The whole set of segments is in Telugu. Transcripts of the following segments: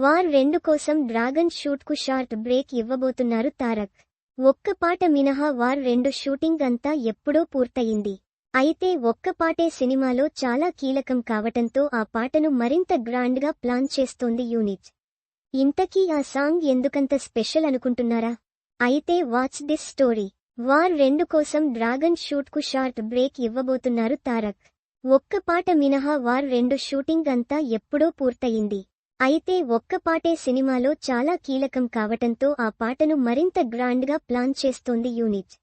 వార్ రెండు కోసం డ్రాగన్ షూట్కు షార్ట్ బ్రేక్ ఇవ్వబోతున్నారు తారక్. ఒక్క పాట మినహా వార్ రెండు షూటింగ్ అంతా ఎప్పుడో పూర్తయింది. అయితే ఒక్క పాటే సినిమాలో చాలా కీలకం కావటంతో ఆ పాటను మరింత గ్రాండ్గా ప్లాన్ చేస్తోంది యూనిట్. ఇంతకీ ఆ సాంగ్ ఎందుకంత స్పెషల్ అనుకుంటున్నారా? అయితే వాచ్ దిస్ స్టోరీ. వార్ రెండు కోసం డ్రాగన్ షూట్కు షార్ట్ బ్రేక్ ఇవ్వబోతున్నారు తారక్. ఒక్క పాట మినహా వార్ రెండు షూటింగ్ అంతా ఎప్పుడో పూర్తయింది. అయితే ఒక్క పాటే సినిమాలో చాలా కీలకం కావటంతో ఆ పాటను మరింత గ్రాండ్గా ప్లాన్ చేస్తోంది యూనిట్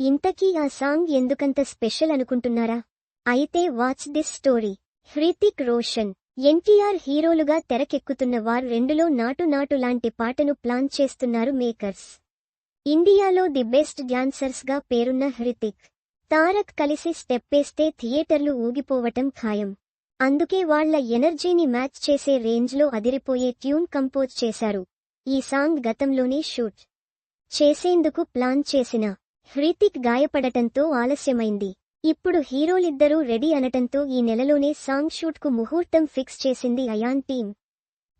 ఇంతకీ ఆ సాంగ్ ఎందుకంత స్పెషల్ అనుకుంటున్నారా? అయితే watch this story. Hrithik Roshan NTR హీరోలుగా తెరకెక్కుతున్న వారు రెండులో నాటు నాటు లాంటి పాటను ప్లాన్ చేస్తున్నారు మేకర్స్. ఇండియాలో ది బెస్ట్ డ్యాన్సర్స్గా పేరున్న హృతిక్. తారక్ కలిసి స్టెప్పేస్తే థియేటర్లు ఊగిపోవటం ఖాయం. అందుకే వాళ్ళ ఎనర్జీని మ్యాచ్ చేసే రేంజ్లో అదిరిపోయే ట్యూన్ కంపోజ్ చేశారు. ఈ సాంగ్ గతంలోనే షూట్ చేసేందుకు ప్లాన్ చేసిన హ్రితిక్ గాయపడటంతో ఆలస్యమైంది. ఇప్పుడు హీరోలిద్దరూ రెడీ అనటంతో ఈ నెలలోనే సాంగ్ షూట్కు ముహూర్తం ఫిక్స్ చేసింది అయాన్ టీం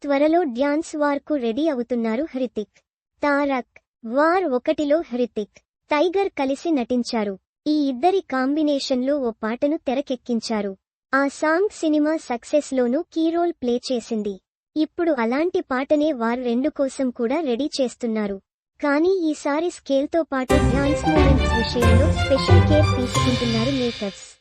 త్వరలో డ్యాన్స్ వార్కు రెడీ అవుతున్నారు హృతిక్. తారక్ వార్ ఒకటిలో హృతిక్ టైగర్ కలిసి నటించారు. ఈ ఇద్దరి కాంబినేషన్లో ఓ పాటను తెరకెక్కించారు. ఆ సాంగ్ సినిమా సక్సెస్లోనూ కీ రోల్ ప్లే చేసింది. ఇప్పుడు అలాంటి పాటనే వార్ రెండు కోసం కూడా రెడీ చేస్తున్నారు. కానీ ఈసారి స్కేల్తో పాటు డాన్స్ మూమెంట్స్ విషయంలో స్పెషల్ కేర్ తీసుకుంటున్నారు మేకర్స్.